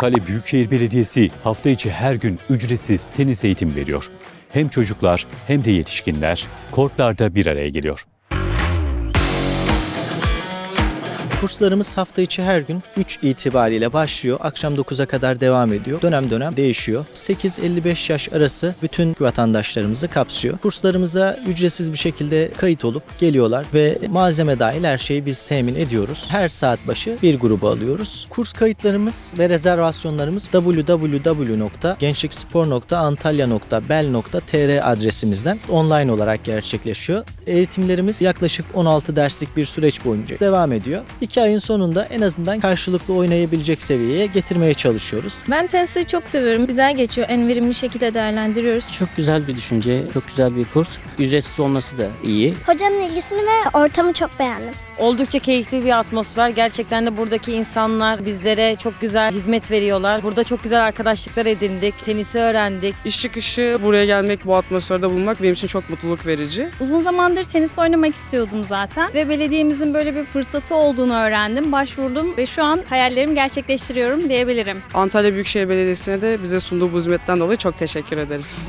Antalya Büyükşehir Belediyesi hafta içi her gün ücretsiz tenis eğitim veriyor. Hem çocuklar hem de yetişkinler kortlarda bir araya geliyor. Kurslarımız hafta içi her gün 3 itibariyle başlıyor. Akşam 9'a kadar devam ediyor. Dönem dönem değişiyor. 8-55 yaş arası bütün vatandaşlarımızı kapsıyor. Kurslarımıza ücretsiz bir şekilde kayıt olup geliyorlar ve malzeme dahil her şeyi biz temin ediyoruz. Her saat başı bir grubu alıyoruz. Kurs kayıtlarımız ve rezervasyonlarımız www.gençlikspor.antalya.bel.tr adresimizden online olarak gerçekleşiyor. Eğitimlerimiz yaklaşık 16 derslik bir süreç boyunca devam ediyor. 2 ayın sonunda en azından karşılıklı oynayabilecek seviyeye getirmeye çalışıyoruz. Ben tenisi çok seviyorum. Güzel geçiyor. En verimli şekilde değerlendiriyoruz. Çok güzel bir düşünce, çok güzel bir kurs. Ücretsiz olması da iyi. Hocanın ilgisini ve ortamı çok beğendim. Oldukça keyifli bir atmosfer. Gerçekten de buradaki insanlar bizlere çok güzel hizmet veriyorlar. Burada çok güzel arkadaşlıklar edindik. Tenisi öğrendik. İş çıkışı buraya gelmek, bu atmosferde bulunmak benim için çok mutluluk verici. Uzun zamandır tenis oynamak istiyordum zaten ve belediyemizin böyle bir fırsatı olduğunu öğrendim. Başvurdum ve şu an hayallerimi gerçekleştiriyorum diyebilirim. Antalya Büyükşehir Belediyesi'ne de bize sunduğu bu hizmetten dolayı çok teşekkür ederiz.